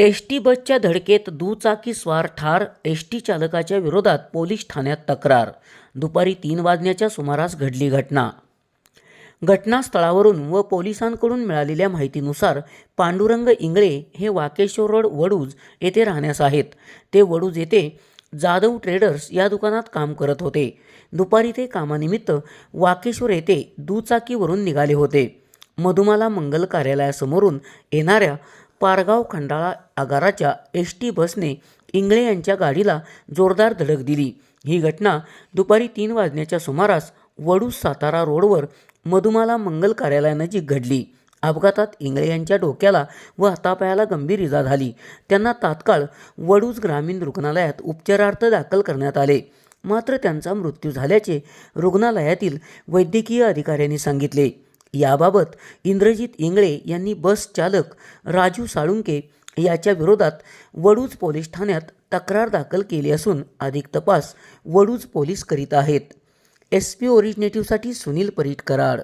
S T बसच्या धडकेत दुचाकी स्वार ठार एस टी चालकाच्या विरोधात पोलीस ठाण्यात तक्रार. दुपारी तीन वाजण्याच्या सुमारास घडली घटना. घटनास्थळावरून व पोलिसांकडून मिळालेल्या माहितीनुसार पांडुरंग इंगळे हे वाकेश्वर रोड वडूज येथे राहण्यास आहेत. ते वडूज येथे जाधव ट्रेडर्स या दुकानात काम करत होते. दुपारी ते कामानिमित्त वाकेश्वर येथे दुचाकीवरून निघाले होते. मधुमाला मंगल कार्यालयासमोरून येणाऱ्या पारगाव खंडाळा आगाराच्या एस टी बसने इंगळे यांच्या गाडीला जोरदार धडक दिली. ही घटना दुपारी तीन वाजण्याच्या सुमारास वडूज सातारा रोडवर मधुमाला मंगल कार्यालयानजीक घडली. अपघातात इंगळे यांच्या डोक्याला व हातापायाला गंभीर इजा झाली. त्यांना तात्काळ वडूज ग्रामीण रुग्णालयात उपचारार्थ दाखल करण्यात आले. मात्र त्यांचा मृत्यू झाल्याचे रुग्णालयातील वैद्यकीय अधिकाऱ्यांनी सांगितले. याबाबत इंद्रजित इंगळे यांनी बस चालक राजू साळुंके याच्या विरोधात वडूज पोलीस ठाण्यात तक्रार दाखल केली असून अधिक तपास वडूज पोलीस करीत आहेत. एस पी ओरिजिनेटिव्हसाठी सुनील परीट कराड